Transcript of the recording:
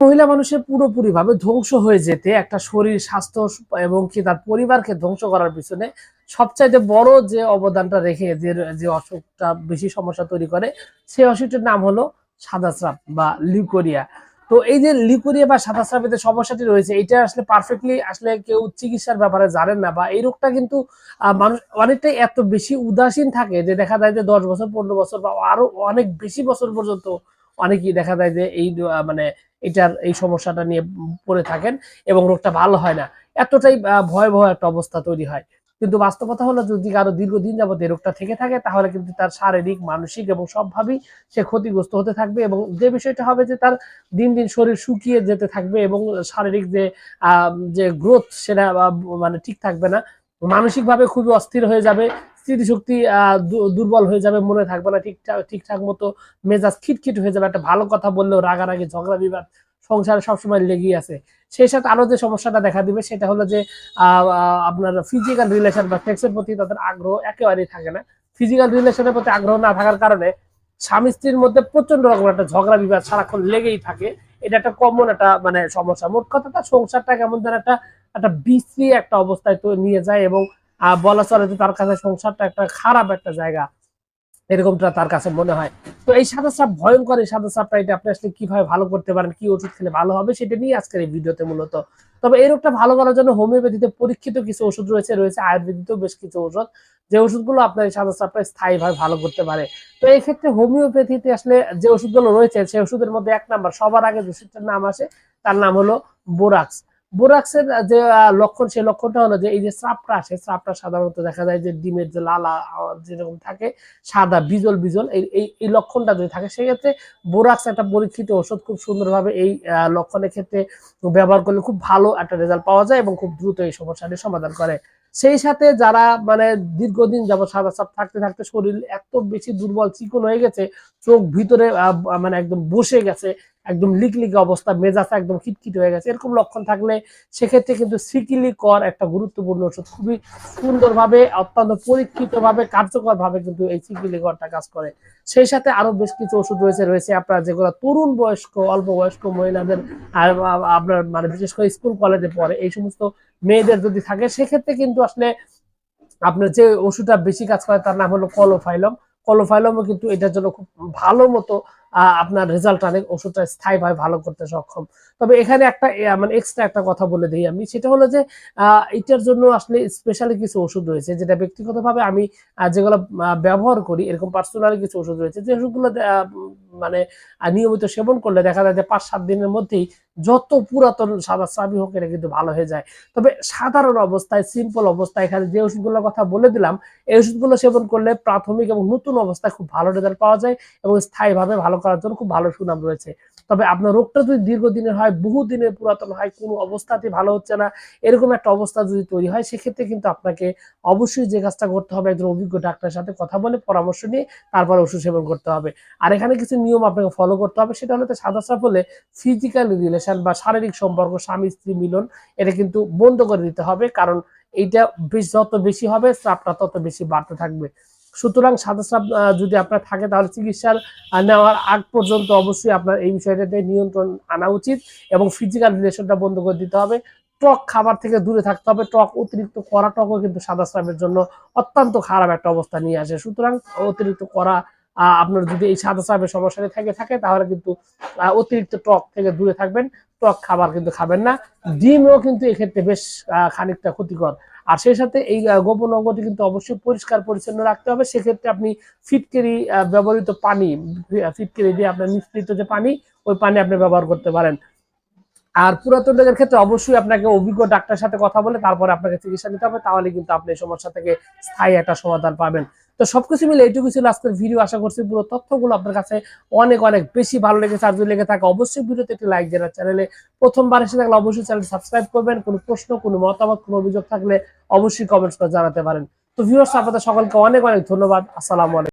মহিলা মানুষের পুরোপুরি ভাবে ধ্বংস হয়ে যেতে একটা শরীর, স্বাস্থ্য এবং কি তার পরিবারকে ধ্বংস করার পিছনে সবচাইতে বড় যে অবদানটা রেখে যে যে অসুখটা বেশি সমস্যা তৈরি করে, সেই অসুখটির নাম হলো সাদা স্রাব বা লিউকোরিয়া। তো এই যে লিউকোরিয়া বা সাদা স্রাবের যে সমস্যাটি রয়েছে, এটা আসলে পারফেক্টলি আসলে কেউ চিকিৎসার ব্যাপারে জানেন না বা এই রোগটা কিন্তু মানুষ অনেকটাই এত বেশি উদাসীন থাকে যে দেখা যায় যে দশ বছর, পনেরো বছর বা আরও অনেক বেশি বছর পর্যন্ত অনেকেই দেখা যায় যে এই মানে এটার এই সমস্যাটা নিয়ে পড়ে থাকেন এবং রোগটা ভালো হয় না। এতটাই ভয়াবহ একটা অবস্থা তৈরি হয়। কিন্তু বাস্তবতা হলো, যদি কারও দীর্ঘদিন যাবত এই রোগটা থেকে থাকে, তাহলে কিন্তু তার শারীরিক, মানসিক এবং সবভাবেই সে ক্ষতিগ্রস্ত হতে থাকবে এবং যে বিষয়টা হবে যে তার দিন দিন শরীর শুকিয়ে যেতে থাকবে এবং শারীরিক যে যে গ্রোথ সেটা মানে ঠিক থাকবে না। মানসিকভাবে খুবই অস্থির হয়ে যাবে। স্মৃতিশক্তি দুর্বল হয়ে যাবে, মনে থাকবে না ঠিকঠাক ঠিকঠাক মতো মেজাজ খিটখিট হয়ে যাবে। একটা ভালো কথা বললেও রাগারাগি, ঝগড়া বিবাদ সংসারে সবসময় লেগেই আছে। সেই সাথে আরও যে সমস্যাটা দেখা দিবে, সেটা হলো যে আপনার ফিজিক্যাল রিলেশন বা সেক্সের প্রতি তাদের আগ্রহ একেবারেই থাকে না। ফিজিক্যাল রিলেশনের প্রতি আগ্রহ না থাকার কারণে স্বামী স্ত্রীর মধ্যে প্রচণ্ড রকম একটা ঝগড়া বিবাদ সারাক্ষণ লেগেই থাকে। এটা একটা কমন একটা মানে সমস্যা। মোট কথাটা, সংসারটা কেমন যেন একটা একটা বিশ্রী একটা অবস্থায় তো নিয়ে যায় এবং বলা চলে যে তার কাছে সংসারটা একটা খারাপ একটা জায়গা। এরকমটা তার কাছে মনে হয়। তো এই সাদা সাপ ভয়ঙ্কর, এই সাদা সাপটা এটা আপনি আসলে কীভাবে ভালো করতে পারেন, কি ওষুধ খেলে ভালো হবে সেটা নিয়ে আজকের এই ভিডিওতে মূলত। তবে এই রোগটা ভালো করার জন্য হোমিওপ্যাথিতে পরীক্ষিত কিছু ওষুধ রয়েছে রয়েছে আয়ুর্বেদিতেও বেশ কিছু ওষুধ। যে ওষুধগুলো আপনার এই সাদা সাপটা স্থায়ীভাবে ভালো করতে পারে। তো এই ক্ষেত্রে হোমিওপ্যাথিতে আসলে যে ওষুধগুলো রয়েছে, সেই ওষুধের মধ্যে এক নাম্বার, সবার আগে যে ওষুধটার নাম আসে, তার নাম হলো বোরাক্স। বোরাক্সের যে লক্ষণ, সেই লক্ষণটা হলো যে, এই যে স্রাবটা আসে, স্রাবটা সাধারণত দেখা যায় যে ডিমের যে লালা যেরকম থাকে, সাদা, বিজল বিজল, এই, এই- লক্ষণটা যদি থাকে, সেক্ষেত্রে বোরাক্স একটা পরীক্ষিত ওষুধ খুব সুন্দরভাবে এই লক্ষণের ক্ষেত্রে ব্যবহার করলে খুব ভালো একটা রেজাল্ট পাওয়া যায় এবং খুব দ্রুত এই সমস্যাটি সমাধান করে। সেই সাথে যারা মানে দীর্ঘদিন যাবত সাদা সাপ থাকতে থাকতে শরীর এত বেশি দুর্বল, চিকন হয়ে গেছে, চোখ ভিতরে মানে একদম বসে গেছে একদম লিকলিকে অবস্থা মেজাজ একদম খিটখিট হয়ে গেছে। এরকম লক্ষণ থাকলে সেক্ষেত্রে কিন্তু সিকিলি কর একটা গুরুত্বপূর্ণ ওষুধ। খুবই সুন্দরভাবে, অত্যন্ত পরীক্ষিতভাবে, কার্যকরভাবে কিন্তু এই সিকিলি করটা কাজ করে। সেই সাথে আরও বেশ কিছু ওষুধ রয়েছে রয়েছে আপনার যেগুলো তরুণ বয়স্ক, অল্প বয়স্ক মহিলাদের আপনার মানে বিশেষ করে স্কুল কলেজে পড়ে, এই সমস্ত মেয়েদের যদি থাকে, সেক্ষেত্রে কিন্তু আসলে আপনার যে ওষুধটা বেশি কাজ করে তার নাম হলো কলোফাইলম। কলোফাইলমও কিন্তু এটার জন্য খুব ভালো মতো আপনার রেজাল্ট আনে ওষুধটা স্থায়ীভাবে ভালো করতে সক্ষম। তবে এখানে একটা মানে এক্সট্রা একটা কথা বলে দিই আমি। সেটা হলো যে এটার জন্য আসলে স্পেশালি কিছু ওষুধ রয়েছে, যেটা ব্যক্তিগতভাবে আমি যেগুলো ব্যবহার করি, এরকম পার্সোনালি কিছু ওষুধ রয়েছে। যে ওষুধগুলো মানে নিয়মিত সেবন করলে দেখা যায় যে পাঁচ সাত দিনের মধ্যেই যত পুরাতন সাদা স্রাবই হোক, এটা কিন্তু ভালো হয়ে যায়। তবে সাধারণ অবস্থায় সিম্পল অবস্থায়, এখানে যে ওষুধগুলোর কথা বলে দিলাম, এই ওষুধগুলো সেবন করলে প্রাথমিক এবং নতুন অবস্থায় খুব ভালো রেজাল্ট পাওয়া যায় এবং স্থায়ীভাবে ভালো করার জন্য খুব ভালো সুনাম রয়েছে। তবে আপনার রোগটা যদি দীর্ঘদিনের হয় বহু দিনের পুরাতন হয়, কোনো অবস্থাতে ভালো হচ্ছে না, এরকম একটা অবস্থা যদি তৈরি হয়, সেক্ষেত্রে কিন্তু আপনাকে অবশ্যই যে কাজটা করতে হবে, একজন অভিজ্ঞ ডাক্তারের সাথে কথা বলে পরামর্শ নিয়ে তারপর ওষুধ সেবন করতে হবে। আর এখানে কিছু নিয়ম আপনাকে ফলো করতে হবে, সেটা হলো সাদা সাপ হলে ফিজিক্যাল রিলেশন বা শারীরিক সম্পর্ক স্বামী স্ত্রী মিলন এটা কিন্তু বন্ধ করে দিতে হবে। কারণ এইটা বেশ যত বেশি হবে স্রাবটা তত বেশি বাড়তে থাকবে। সুতরাং সাদা আহ, যদি আপনার থাকে তাহলে চিকিৎসার নেওয়ার আগ পর্যন্ত অবশ্যই আপনার এই বিষয়টাতে নিয়ন্ত্রণ আনা উচিত এবং ফিজিক্যাল রিলেশনটা বন্ধ করে দিতে হবে। টক খাবার থেকে দূরে থাকতে হবে। টক অতিরিক্ত করা টকও কিন্তু সাদা স্রাবের জন্য অত্যন্ত খারাপ একটা অবস্থা নিয়ে আসে। সুতরাং অতিরিক্ত আহ, আপনার যদি এই সাদা চাপের সমস্যাটা থেকে, থাকে, তাহলে কিন্তু অতিরিক্ত টক থেকে দূরে থাকবেন। টক খাবার কিন্তু খাবেন না। ডিমও কিন্তু এক্ষেত্রে বেশ খানিকটা ক্ষতিকর। আর সেই সাথে এই গোপন অঙ্গটি কিন্তু অবশ্যই পরিষ্কার পরিচ্ছন্ন রাখতে হবে। সেক্ষেত্রে আপনি ফিটকেরি ব্যবহৃত পানি, ফিটকেরি দিয়ে আপনার মিশ্রিত যে পানি, ওই পানি আপনি ব্যবহার করতে পারেন। আর পুরাতন রোগের ক্ষেত্রে অবশ্যই আপনাকে অভিজ্ঞ ডাক্তারের সাথে কথা বলে তারপরে আপনাকে চিকিৎসা নিতে হবে। তাহলে কিন্তু আপনি এই সমস্যা থেকে স্থায়ী একটা সমাধান পাবেন। তো সবকিছু মিলে এইটুকু ছিল আজকের ভিডিও আশা করছি পুরো তথ্যগুলো আপনার কাছে অনেক অনেক বেশি ভালো লেগেছে। আর যদি লেগে থাকে, অবশ্যই ভিডিওতে একটি লাইক দেওয়ার চ্যানেলে প্রথমবার এসে থাকলে অবশ্যই চ্যানেল সাবস্ক্রাইব করবেন। কোনো প্রশ্ন, কোনো মতামত, কোনো অভিযোগ থাকলে অবশ্যই কমেন্টস করে জানাতে পারেন। তো ভিউয়ার্স আপনাদের সকলকে অনেক অনেক ধন্যবাদ। আসসালামু আলাইকুম।